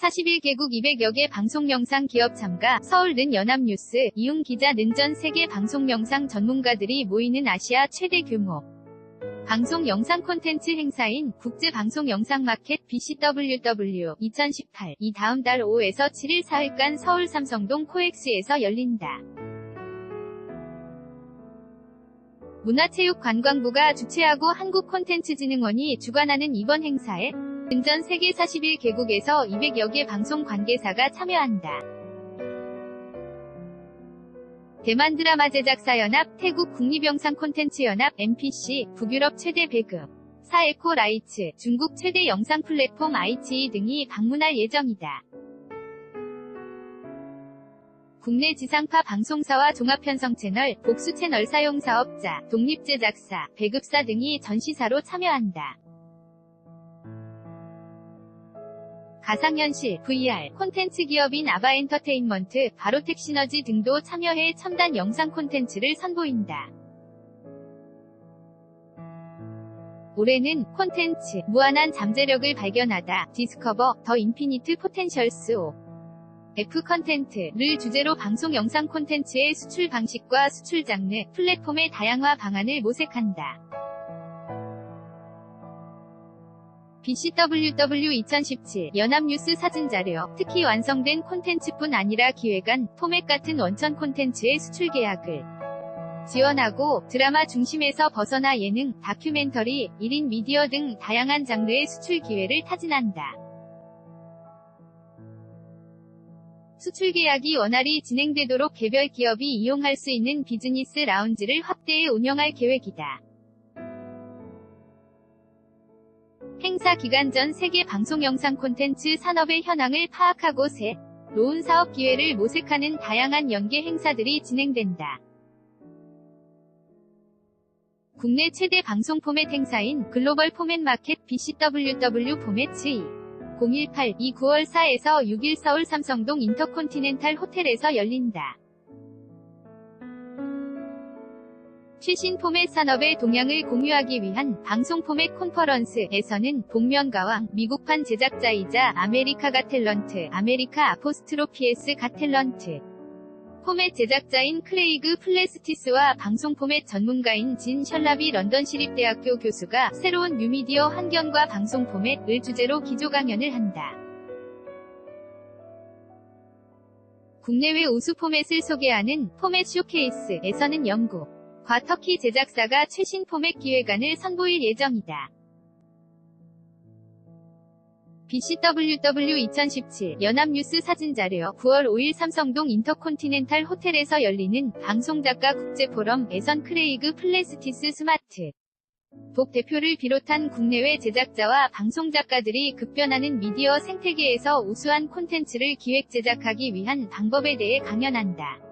41개국 200여 개 방송 영상 기업 참가, 서울 는 연합뉴스, 이용 기자 는전 세계 방송 영상 전문가들이 모이는 아시아 최대 규모 방송 영상 콘텐츠 행사인 국제 방송 영상 마켓 BCWW 2018 이 다음 달 5에서 7일 4일간 서울 삼성동 코엑스에서 열린다. 문화체육관광부가 주최하고 한국콘텐츠진흥원이 주관하는 이번 행사에 근전 세계 41개국에서 200여 개 방송 관계사가 참여한다. 대만 드라마 제작사 연합, 태국 국립영상 콘텐츠 연합, MPC, 북유럽 최대 배급, 사에코 라이츠, 중국 최대 영상 플랫폼 ITE 등이 방문할 예정이다. 국내 지상파 방송사와 종합편성 채널, 복수 채널 사용 사업자, 독립제작사, 배급사 등이 전시사로 참여한다. 가상현실, VR, 콘텐츠 기업인 아바엔터테인먼트, 바로텍 시너지 등도 참여해 첨단 영상 콘텐츠를 선보인다. 올해는 콘텐츠, 무한한 잠재력을 발견하다, 디스커버, 더 인피니트 포텐셜스 오. F 컨텐트를 주제로 방송 영상 콘텐츠의 수출 방식과 수출 장르, 플랫폼의 다양화 방안을 모색한다. BCWW 2017 연합뉴스 사진자료, 특히 완성된 콘텐츠뿐 아니라 기획안, 포맷 같은 원천 콘텐츠의 수출 계약을 지원하고 드라마 중심에서 벗어나 예능, 다큐멘터리, 1인 미디어 등 다양한 장르의 수출 기회를 타진한다. 수출 계약이 원활히 진행되도록 개별 기업이 이용할 수 있는 비즈니스 라운지를 확대해 운영할 계획이다. 행사 기간 전 세계 방송 영상 콘텐츠 산업의 현황을 파악하고 새 로운 사업 기회를 모색하는 다양한 연계 행사들이 진행된다. 국내 최대 방송 포맷 행사인 글로벌 포맷 마켓 BCWW 포맷 G 018이 9월 4에서 6일 서울 삼성동 인터콘티넨탈 호텔에서 열린다. 최신 포맷 산업의 동향을 공유하기 위한 방송 포맷 콘퍼런스에서는 복면가왕, 미국판 제작자이자 아메리카 가텔런트, 아메리카 아포스트로피에스 가텔런트, 포맷 제작자인 크레이그 플레스티스와 방송 포맷 전문가인 진 셜라비 런던 시립대학교 교수가 새로운 뉴미디어 환경과 방송 포맷을 주제로 기조 강연을 한다. 국내외 우수 포맷을 소개하는 포맷 쇼케이스에서는 영국, 과 터키 제작사가 최신 포맷 기획안을 선보일 예정이다. BCWW 2017 연합뉴스 사진자료 9월 5일 삼성동 인터콘티넨탈 호텔에서 열리는 방송작가 국제포럼 에선 크레이그 플레스티스 스마트 복 대표를 비롯한 국내외 제작자와 방송작가들이 급변하는 미디어 생태계에서 우수한 콘텐츠를 기획 제작하기 위한 방법에 대해 강연한다.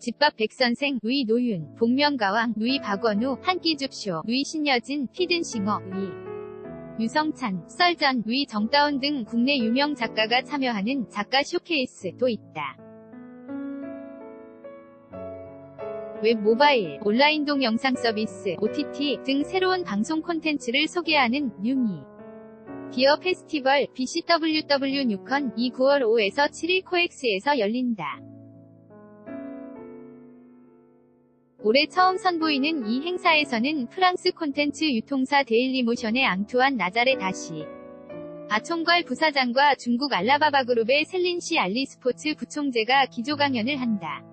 집밥 백선생, 루이 노윤, 복면가왕, 루이 박원우, 한끼 줍쇼, 루이 신여진, 피든싱어, 루이 유성찬, 썰전, 루이 정다운 등 국내 유명 작가가 참여하는 작가 쇼케이스도 있다. 웹 모바일, 온라인 동영상 서비스, OTT 등 새로운 방송 콘텐츠를 소개하는 뉴미 기어 페스티벌 BCWW 뉴컨 이 9월 5에서 7일 코엑스에서 열린다. 올해 처음 선보이는 이 행사에서는 프랑스 콘텐츠 유통사 데일리모션의 앙투안 나자레 다시 아총괄 부사장과 중국 알라바바 그룹의 셀린시 알리 스포츠 부총재가 기조 강연을 한다.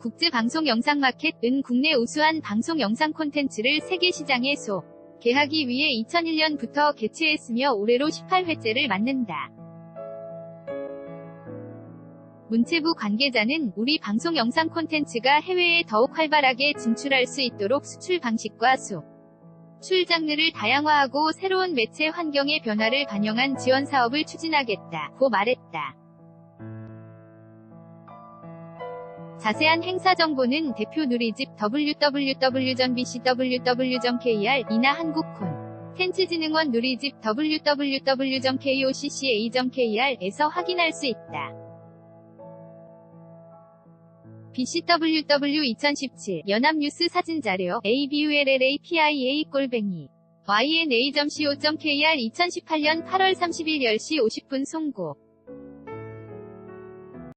국제방송 영상마켓은 국내 우수한 방송 영상 콘텐츠를 세계 시장에 소 개하기 위해 2001년부터 개최했으며 올해로 18회째를 맞는다. 문체부 관계자는 우리 방송 영상 콘텐츠가 해외에 더욱 활발하게 진출할 수 있도록 수출 방식과 수, 출 장르를 다양화하고 새로운 매체 환경의 변화를 반영한 지원 사업을 추진하겠다. 고 말했다. 자세한 행사 정보는 대표 누리집 www.bcww.kr 이나 한국콘 텐츠진흥원 누리집 www.kocca.kr에서 확인할 수 있다. BCWW 2017 연합뉴스 사진자료 ABULLAPIA 꼴뱅이 yna.co.kr 2018년 8월 30일 10시 50분 송고